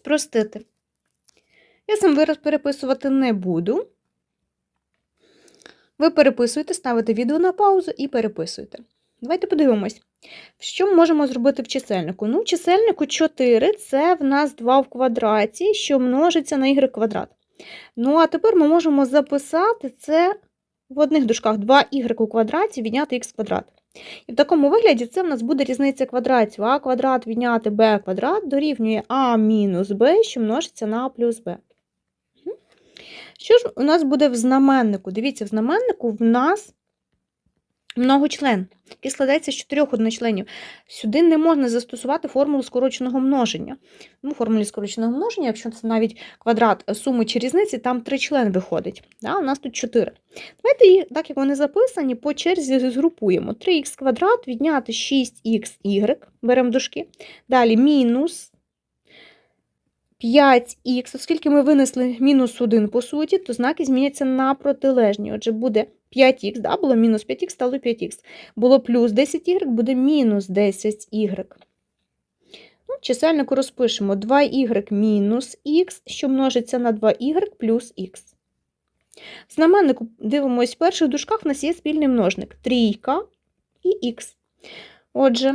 спростити. Я сам вираз переписувати не буду. Ви переписуєте, ставите відео на паузу і переписуєте. Давайте подивимось, що ми можемо зробити в чисельнику. Ну, в чисельнику 4 це в нас 2 в квадраті, що множиться на y квадрат. Ну, а тепер ми можемо записати це в одних дужках 2y у квадраті відняти х квадрат. І в такому вигляді це в нас буде різниця квадратів. а квадрат відняти b квадрат дорівнює а мінус b, що множиться на а плюс b. Що ж у нас буде в знаменнику? Дивіться, в знаменнику в нас многочлен, який складається з чотирьох одночленів. Сюди не можна застосувати формулу скороченого множення. Ну, формулі скороченого множення, якщо це навіть квадрат суми чи різниці, там три члени виходить. Да? У нас тут 4. Давайте їх, так як вони записані, по черзі згрупуємо. 3х квадрат відняти 6xy, беремо дужки. Далі мінус 5х, оскільки ми винесли мінус 1 по суті, то знаки зміняться на протилежні. Отже, буде 5х, да, було мінус 5х, стало 5х. Було плюс 10y, буде мінус 10y. Ну, чисельнику розпишемо 2y мінус х, що множиться на 2y плюс х. Знаменнику дивимось, в перших дужках в нас є спільний множник трійка і х. Отже,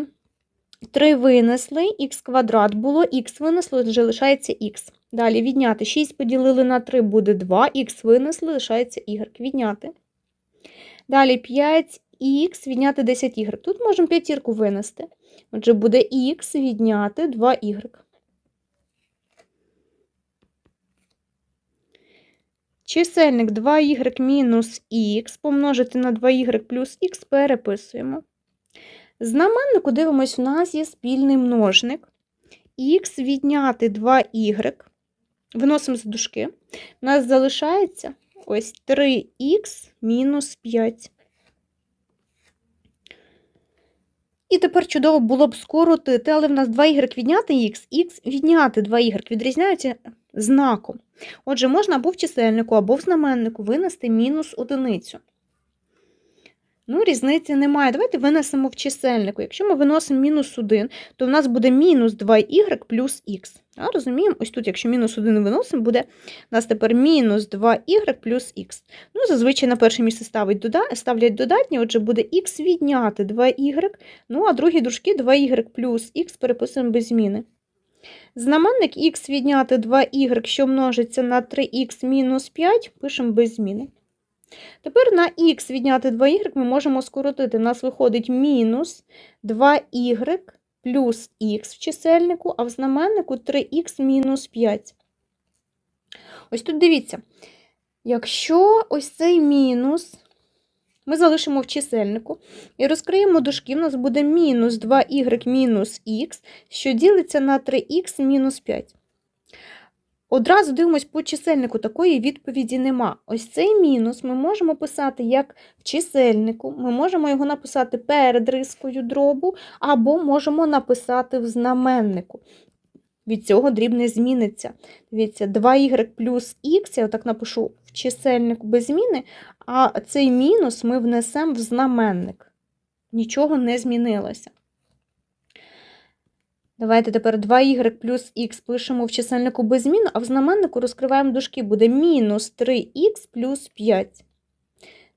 3 винесли, х квадрат було, х винесли, отже, лишається х. Далі відняти 6 поділили на 3 буде 2, х винесли, лишається y. Відняти. Далі 5х відняти 10y. Тут можемо п'ятірку винести. Отже, буде х відняти 2y. Чисельник 2y мінус х помножити на 2y плюс х переписуємо. Знаменнику дивимось, у нас є спільний множник. Х відняти 2y. Виносимо за дужки. У нас залишається ось 3х мінус 5. І тепер чудово було б скоротити, але в нас 2y відняти х, х відняти 2y відрізняються знаком. Отже, можна або в чисельнику, або в знаменнику винести мінус одиницю. Ну, різниці немає. Давайте винесемо в чисельнику. Якщо ми виносимо мінус 1, то в нас буде мінус 2y плюс х. А, розуміємо? Ось тут, якщо мінус 1 виносимо, буде у нас тепер мінус 2y плюс х. Ну, зазвичай на перше місце ставить ставлять додатні, отже, буде х відняти 2y, ну, а другі дружки 2y плюс х переписуємо без зміни. Знаменник х відняти 2y, що множиться на 3х мінус 5, пишемо без зміни. Тепер на х відняти 2y ми можемо скоротити. У нас виходить мінус 2y плюс х в чисельнику, а в знаменнику 3х мінус 5. Ось тут дивіться, якщо ось цей мінус ми залишимо в чисельнику і розкриємо дужки, у нас буде мінус 2y мінус х, що ділиться на 3х мінус 5. Одразу дивимось по чисельнику, такої відповіді нема. Ось цей мінус ми можемо писати як в чисельнику, ми можемо його написати перед рискою дробу, або можемо написати в знаменнику. Від цього дріб не зміниться. Дивіться, 2y плюс х, я отак напишу в чисельнику без зміни, а цей мінус ми внесемо в знаменник. Нічого не змінилося. Давайте тепер 2y плюс х пишемо в чисельнику без змін, а в знаменнику розкриваємо дужки, буде мінус 3х плюс 5.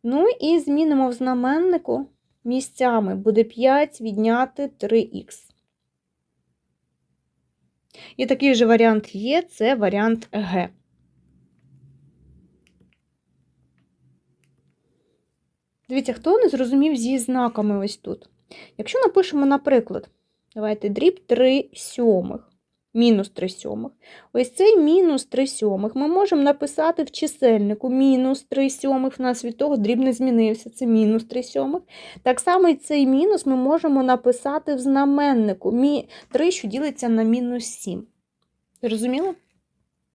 Ну і змінимо в знаменнику місцями. Буде 5 відняти 3х. І такий же варіант є, це варіант Г. Дивіться, хто не зрозумів зі знаками ось тут. Якщо напишемо, наприклад, Давайте дріб 3 сьомих. Мінус 3 сьомих. Ось цей мінус 3 сьомих ми можемо написати в чисельнику мінус 3 сьомих, в нас від того дріб не змінився, це мінус 3 сьомих. Так само і цей мінус ми можемо написати в знаменнику 3, що ділиться на мінус 7. Зрозуміло?